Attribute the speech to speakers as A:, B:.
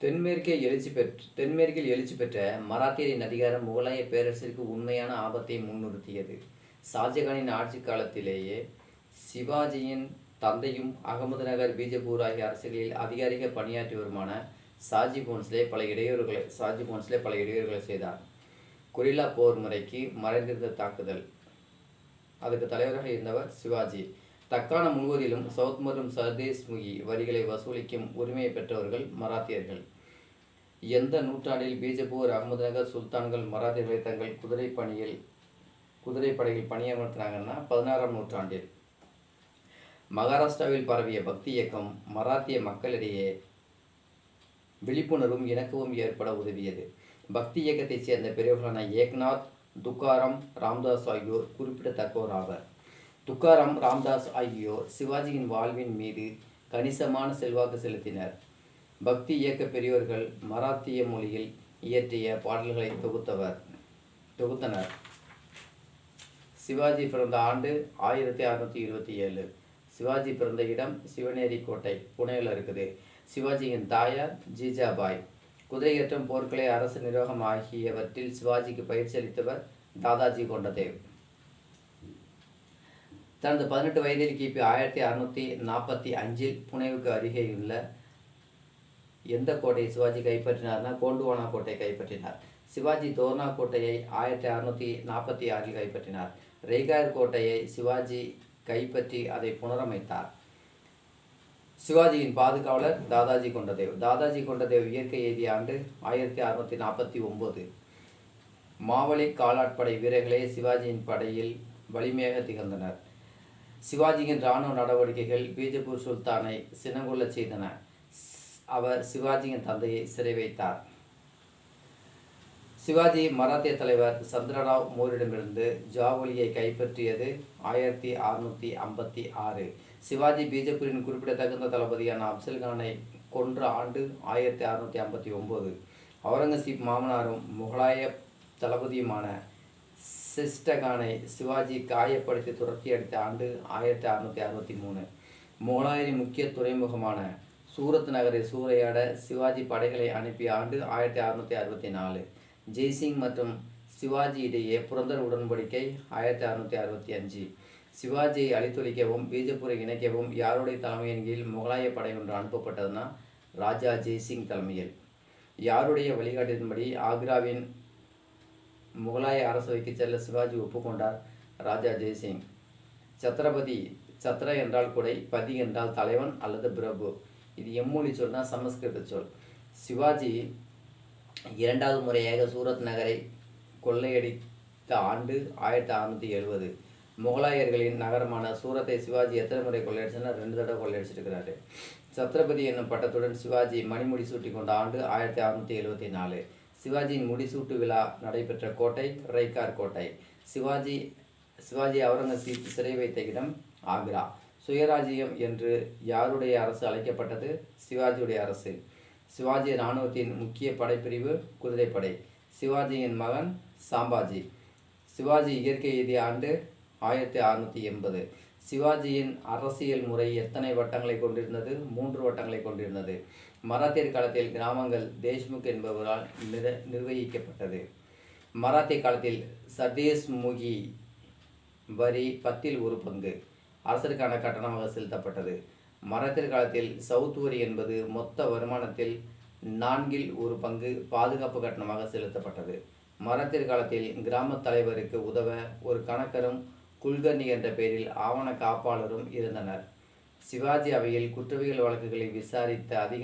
A: தென்மேற்கே எழுச்சி பெற்ற தென்மேற்கில் எழுச்சி பெற்ற மராத்தியரின் அதிகாரம் முகலாய பேரரசிற்கு உண்மையான ஆபத்தை முன்னிறுத்தியது. ஷாஜகானின் ஆட்சி காலத்திலேயே சிவாஜியின் தந்தையும் அகமது நகர் பீஜப்பூர் ஆகிய அரசுகளில் அதிகாரிக பணியாற்றியவருமான சாஜி போன்ஸ்லே பல இடையூறுகளை சாஜி போன்ஸ்லே பல இடையூறுகளை செய்தார். கொரில்லா போர் முறைக்கு மறைந்திருந்த தாக்குதல். அதுக்கு தலைவராக இருந்தவர் சிவாஜி. தக்காண முழுவதிலும் சவுத் மற்றும் சர்தேஸ் முகி வரிகளை வசூலிக்கும் உரிமையை பெற்றவர்கள் மராத்தியர்கள். எந்த நூற்றாண்டில் பீஜப்பூர் அகமதுநகர் சுல்தான்கள் மராத்தியர்களை தங்கள் குதிரை பணியில் குதிரைப்படையில் பணியமர்த்தினாங்கன்னா பதினாறாம் நூற்றாண்டில். மகாராஷ்டிராவில் பரவிய பக்தி இயக்கம் மராத்திய மக்களிடையே விழிப்புணர்வும் இணக்கமும் ஏற்பட உதவியது. பக்தி இயக்கத்தைச் சேர்ந்த பெரியவர்களான ஏக்நாத் துக்காரம் ராம்தாஸ் ஆகியோர் குறிப்பிடத்தக்கோர் ஆவர் துக்காராம் ராம்தாஸ் ஆகியோர் சிவாஜியின் வாழ்வின் மீது கணிசமான செல்வாக்கு செலுத்தினர். பக்தி இயக்க பெரியோர்கள் மராத்திய மொழியில் இயற்றிய பாடல்களை தொகுத்தவர் தொகுத்தனர். சிவாஜி பிறந்த ஆண்டு ஆயிரத்தி அறுநூற்றி இருபத்தி ஏழு. சிவாஜி பிறந்த இடம் சிவனேரி கோட்டை புனேயில் இருக்குது. சிவாஜியின் தாயார் ஜிஜாபாய். குதிரையேற்றம் போர்க்கலை அரசு நிர்வாகம் ஆகியவற்றில் சிவாஜிக்கு பயிற்சி அளித்தவர் தாதாஜி கொண்டதேவ். தனது பதினெட்டு வயதில் கிபி ஆயிரத்தி அறுநூற்றி நாற்பத்தி அஞ்சில் புனேவுக்கு அருகேயுள்ள எந்த கோட்டையை சிவாஜி கைப்பற்றினார்னா கோண்டுவானா கோட்டையை கைப்பற்றினார். சிவாஜி தோர்னா கோட்டையை ஆயிரத்தி அறுநூற்றி நாற்பத்தி ஆறில் கைப்பற்றினார். ரெய்காயர் கோட்டையை சிவாஜி கைப்பற்றி அதை புனரமைத்தார். சிவாஜியின் பாதுகாவலர் தாதாஜி கொண்டதேவ். தாதாஜி கொண்டதேவ் இயற்கை எய்திய ஆண்டு ஆயிரத்தி அறுநூற்றி நாற்பத்தி ஒன்பது மாவழி காலாட்படை வீரர்களே சிவாஜியின் படையில் வலிமையாக திகழ்ந்தனர். சிவாஜியின் இராணுவ நடவடிக்கைகள் பீஜப்பூர் சுல்தானை சினங்கொள்ளச் செய்தன. அவர் சிவாஜியின் தந்தையை சிறை வைத்தார் சிவாஜி மராத்திய தலைவர் சந்திரராவ் மோரிடமிருந்து ஜாவலியை கைப்பற்றியது ஆயிரத்தி அறுநூற்றி ஐம்பத்தி ஆறு. சிவாஜி பீஜப்பூரின் குறிப்பிடத்தகுந்த தளபதியான அப்சல்கானை கொன்ற ஆண்டு ஆயிரத்தி அறுநூற்றி ஐம்பத்தி ஒன்பது அவுரங்கசீப் மாமனாரும் முகலாய தளபதியுமான சிஸ்டகானை சிவாஜி காயப்படுத்தி துரத்தி அடித்த ஆண்டு ஆயிரத்தி அறுநூற்றி அறுபத்தி மூணு. முகலாயரின் முக்கிய துறைமுகமான சூரத் நகரை சூறையாட சிவாஜி படைகளை அனுப்பிய ஆண்டு ஆயிரத்தி அறுநூற்றி அறுபத்தி நாலு. ஜெய்சிங் மற்றும் சிவாஜி இடையே புரந்தர் உடன்படிக்கை ஆயிரத்தி அறுநூற்றி அறுபத்தி அஞ்சு. சிவாஜியை அழித்தொழிக்கவும் பீஜப்பூரை இணைக்கவும் யாருடைய தலைமையின் கீழ் முகலாய படை ஒன்று அனுப்பப்பட்டதுன்னா ராஜா ஜெய்சிங் தலைமையில். யாருடைய வழிகாட்டின்படி ஆக்ராவின் முகலாய அரசவைக்கு செல்ல சிவாஜி ஒப்புக்கொண்டார் ராஜா ஜெய்சிங். சத்ரபதி சத்ர என்றால் குடை பதி என்றால் தலைவன் அல்லது பிரபு. இது எம்மொழி சொல்னா சமஸ்கிருத சொல். சிவாஜி இரண்டாவது முறையாக சூரத் நகரை கொள்ளையடித்த ஆண்டு ஆயிரத்தி அறுநூத்தி எழுபது. முகலாயர்களின் நகரமான சூரத்தை சிவாஜி எத்தனை முறை கொள்ளையடிச்சுன்னா ரெண்டு தடவை கொள்ளையடிச்சிருக்கிறாரு. சத்ரபதி என்னும் பட்டத்துடன் சிவாஜி மணிமுடி சூட்டி கொண்ட ஆண்டு ஆயிரத்தி அறுநூற்றி எழுபத்தி நாலு. சிவாஜியின் முடிசூட்டு விழா நடைபெற்ற கோட்டை ரைக்கார் கோட்டை. சிவாஜி சிவாஜி அவுரங்கசீப் சிறை வைத்த இடம் ஆக்ரா. சுயராஜ்யம் என்று யாருடைய அரசு அழைக்கப்பட்டது? சிவாஜியுடைய அரசு. சிவாஜி இராணுவத்தின் முக்கிய படைப்பிரிவு குதிரைப்படை சிவாஜியின் மகன் சாம்பாஜி. சிவாஜி இயற்கை எய்திய ஆண்டு ஆயிரத்தி அறுநூற்றி எண்பது. சிவாஜியின் அரசியல் முறை எத்தனை வட்டங்களை கொண்டிருந்தது? மூன்று வட்டங்களை கொண்டிருந்தது. மராத்தியர் காலத்தில் கிராமங்கள் தேஷ்முக் என்பவரால் நிர நிர்வகிக்கப்பட்டது. மராத்திய காலத்தில் சர்தேஸ் முகி வரி பத்தில் ஒரு பங்கு அரசருக்கான கட்டணமாக செலுத்தப்பட்டது. மராத்தியர் காலத்தில் சவுத் வரி என்பது மொத்த வருமானத்தில் நான்கில் ஒரு பங்கு பாதுகாப்பு கட்டணமாக செலுத்தப்பட்டது. மராத்தியர் காலத்தில் கிராம தலைவருக்கு உதவ ஒரு கணக்கரும் குல்கர்னி என்ற பெயரில் ஆவண காப்பாளரும் இருந்தனர். சிவாஜி அவையில் குற்றவியல் வழக்குகளை விசாரித்த அதிகாரி